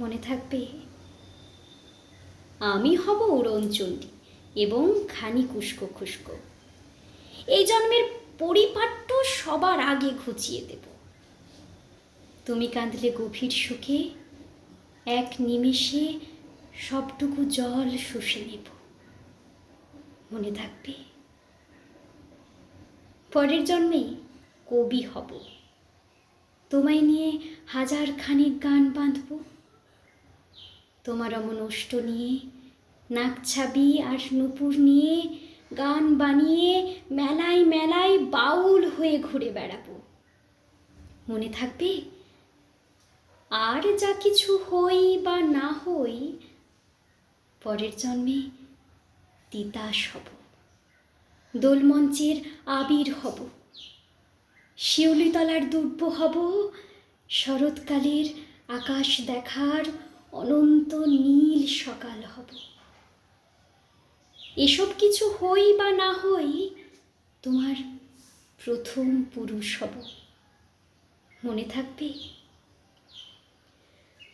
মনে থাকবে? আমি হব উড়নচণ্ডী এবং খানি কুস্কো খুস্কো এই জন্মের পরিপাট্য সবার আগে ঘুচিয়ে দেব। তুমি কাঁদলে গভীর সুখে, এক নিমেষে সবটুকু জল শুষে নেব। মনে থাকবে? পরের জন্মে কবি হব। তোমায় নিয়ে হাজার খানিক গান বাঁধব। তোমার অমন অষ্ট নিয়ে, নাক ছাবি আর নুপুর নিয়ে, গান বানিয়ে মেলায় মেলায় বাউল হয়ে ঘুরে বেড়াবো। মনে থাকবে? আর যা কিছু হই বা না হই, পরের জন্মে তিতাস হব। দোলমঞ্চের আবির হব। শিউলিতলার দুর্ব হব। শরৎকালের আকাশ দেখার অনন্ত নীল সকাল হব। এসব কিছু হই বা না হই তোমার প্রথম পুরুষ হব। মনে থাকবে?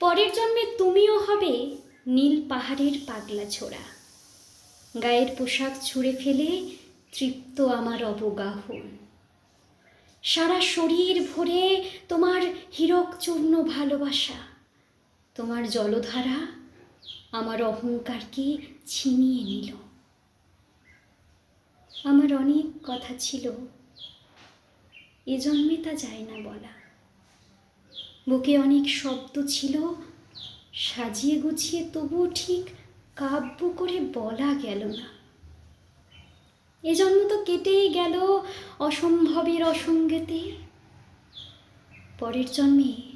পরের জন্মে তুমিও হবে নীল পাহাড়ের পাগলা ছোড়া। গায়ের পোশাক ছুঁড়ে ফেলে তৃপ্ত আমার অবগাহন। সারা শরীর ভরে তোমার হীরক চূর্ণ ভালোবাসা। তোমার জলধারা আমার অহংকারকে ছিনিয়ে নিল। আমার অনেক কথা ছিল, এ জন্মে তা যায় না বলা। বুকে অনেক শব্দ ছিল, সাজিয়ে গুছিয়ে তবুও ঠিক কাব্য করে বলা গেল না। এ জন্ম তো কেটেই গেল অসম্ভবের অসঙ্গেতে। পরের জন্মে